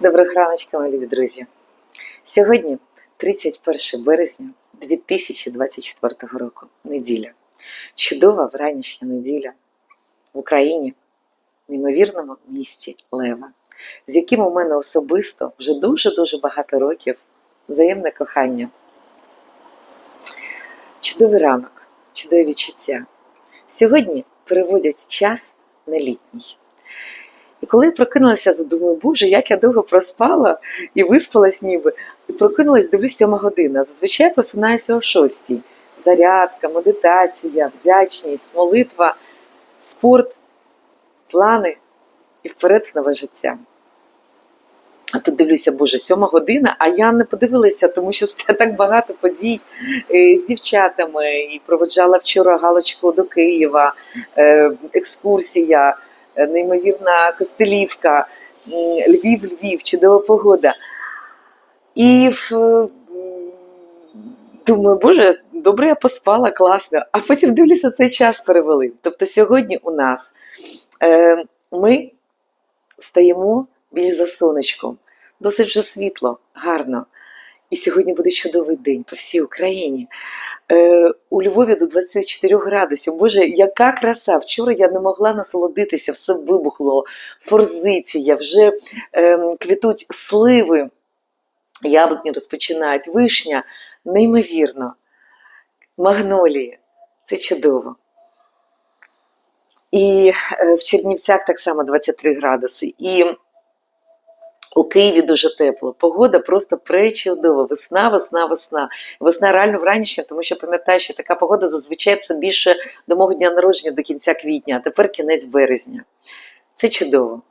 Доброго раночка, мої друзі. Сьогодні 31 березня 2024 року. Неділя. Чудова вранішня неділя в Україні, в неймовірному місті Лева, з яким у мене особисто вже дуже-дуже багато років взаємне кохання. Чудовий ранок, чудові відчуття. Сьогодні переводять час на літній. І коли я прокинулася, задумаю, боже, як я довго проспала і виспалась ніби. І прокинулась, дивлюсь, сьома година. Зазвичай просинаюся о шостій. Зарядка, медитація, вдячність, молитва, спорт, плани і вперед в нове життя. А тут дивлюся, боже, сьома година, а я не подивилася, тому що так багато подій е, з дівчатами. І проведжала вчора галочку до Києва, е, екскурсія неймовірна Костелівка, Львів, Львів, чудова погода. І в, думаю, боже, добре, я поспала, класно. А потім дивлюся, цей час перевели. Тобто сьогодні у нас е, ми стаємо більш за сонечком. Досить вже світло, гарно. І сьогодні буде чудовий день по всій Україні. Е, у Львові до 24 градусів. Боже, яка краса! Вчора я не могла насолодитися, все вибухло, форзиція, вже е, квітуть сливи, яблуні розпочинають, вишня, неймовірно. Магнолії. Це чудово. І е, в Чернівцях так само 23 градуси. І у Києві дуже тепло. Погода просто пречудова. Весна, весна, весна. Весна реально вранішня, тому що пам'ятаю, що така погода зазвичай це більше до мого дня народження до кінця квітня, а тепер кінець березня. Це чудово.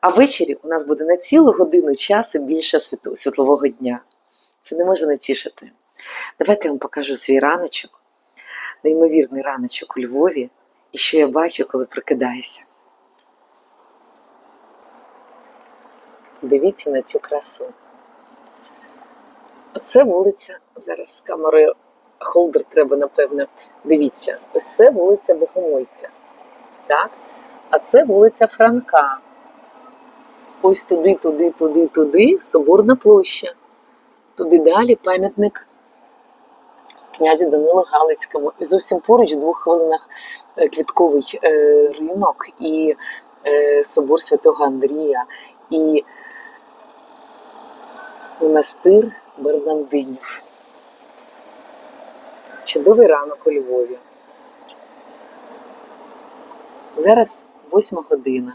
А ввечері у нас буде на цілу годину часу більше світлового дня. Це не може не тішити. Давайте я вам покажу свій раночок, неймовірний раночок у Львові, і що я бачу, коли прокидаюся. Дивіться на цю красу. Оце вулиця. Зараз з камерою холдер треба, напевно. Дивіться, ось це вулиця Богомольця. Так? А це вулиця Франка. Ось туди, туди, туди, туди Соборна площа. Туди далі пам'ятник князю Данилу Галицькому. І зовсім поруч в двох хвилинах е, квітковий е, ринок і е, собор Святого Андрія. І монастир Бернандинів. Чудовий ранок у Львові. Зараз восьма година.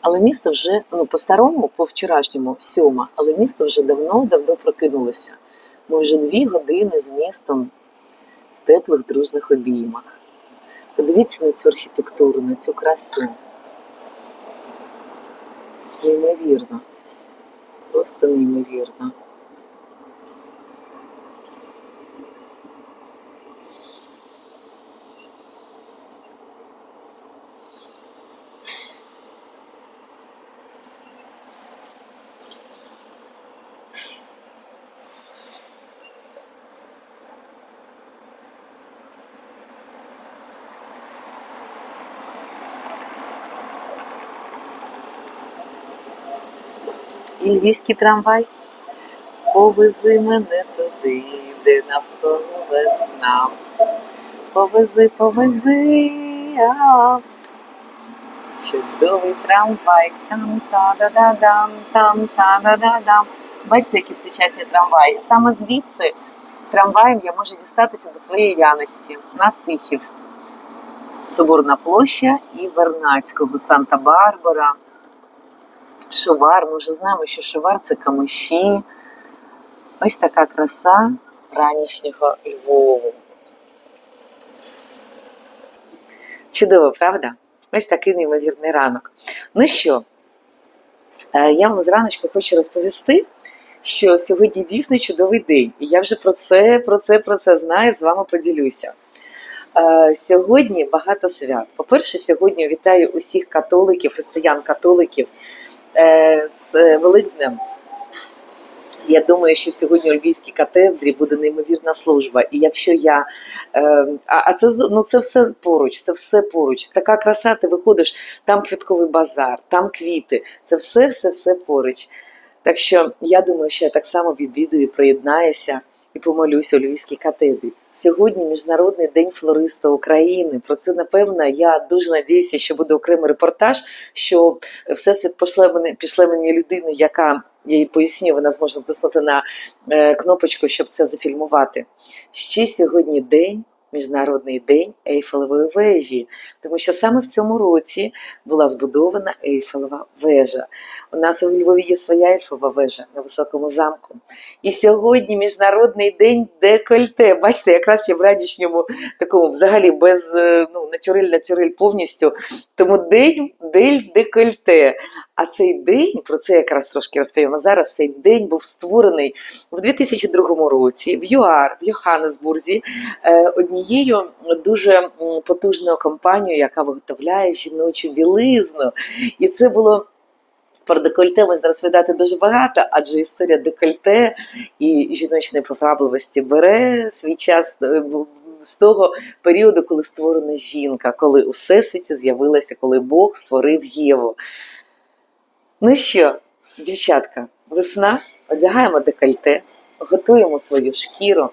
Але місто вже, ну, по-старому, по-вчорашньому, сьома, але місто вже давно-давно прокинулося. Ми вже дві години з містом в теплих дружних обіймах. Подивіться на цю архітектуру, на цю красу. Неймовірно. Просто неймовірно. І львівський трамвай. Повези мене туди, де навколо весна. Повези, повези. а. Чудовий трамвай. Там та да да дам там та да да дам Бачите, які сучасні трамваї. Саме звідси трамваєм я можу дістатися до своєї Яночці на Сихів. Соборна площа і Вернацького, Санта-Барбара. Шовар, ми вже знаємо, що шовар це камиші. Ось така краса ранішнього Львову. Чудово, правда? Ось такий неймовірний ранок. Ну що, е, я вам зраночку хочу розповісти, що сьогодні дійсно чудовий день. І я вже про це, про це, про це знаю, з вами поділюся. Е, Сьогодні багато свят. По-перше, сьогодні вітаю усіх католиків, християн-католиків з Великднем. Я думаю, що сьогодні у Львівській катедрі буде неймовірна служба. І якщо я. Е, а а це, ну, це все поруч, це все поруч. Така краса, ти виходиш, там квітковий базар, там квіти. Це все, все, все поруч. Так що я думаю, що я так само відвідую, приєднаюся і помолюся у Львівській катедрі. Сьогодні Міжнародний день флориста України. Про це напевно я дуже надіюся, що буде окремий репортаж. Що всесвіт пошле мене пішле мені людину, яка я їй поясню, вона зможе натиснути на е, кнопочку, щоб це зафільмувати. Ще сьогодні день. Міжнародний день Ейфелевої вежі, тому що саме в цьому році була збудована Ейфелева вежа. У нас у Львові є своя Ейфелева вежа на високому замку. І сьогодні міжнародний день декольте. Бачите, якраз я в ранішньому такому взагалі без е, ну, натюрель повністю. Тому день дель декольте. А цей день, про це якраз трошки розповімо зараз. Цей день був створений в 2002 році в ЮАР, в Йоханнесбурзі, е, однією дуже потужною компанією, яка виготовляє жіночу білизну. І це було. Про декольте можна розповідати дуже багато, адже історія декольте і жіночної привабливості бере свій час е, з того періоду, коли створена жінка, коли у всесвіті з'явилася, коли Бог створив Єву. Ну що, дівчатка, весна, одягаємо декольте, готуємо свою шкіру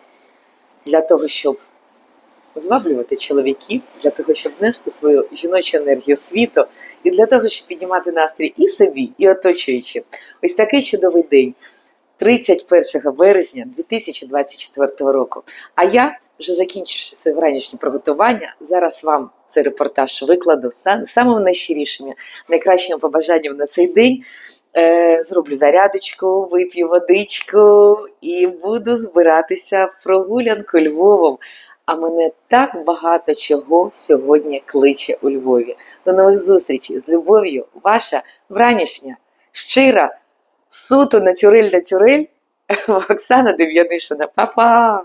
для того, щоб зваблювати чоловіків, для того, щоб нести свою жіночу енергію світу, і для того, щоб піднімати настрій і собі, і оточуючим. Ось такий чудовий день, 31 березня 2024 року. А я, вже закінчивши своє вранішнє приготування, зараз вам цей репортаж викладу са- самими найщирішими, найкращими побажаннями на цей день. Е, зроблю зарядочку, вип'ю водичку і буду збиратися в прогулянку Львовом. А мене так багато чого сьогодні кличе у Львові. До нових зустрічей з любов'ю, ваша вранішня, щира, суто натюрель натюрель Оксана Дем'янишина. Па-па!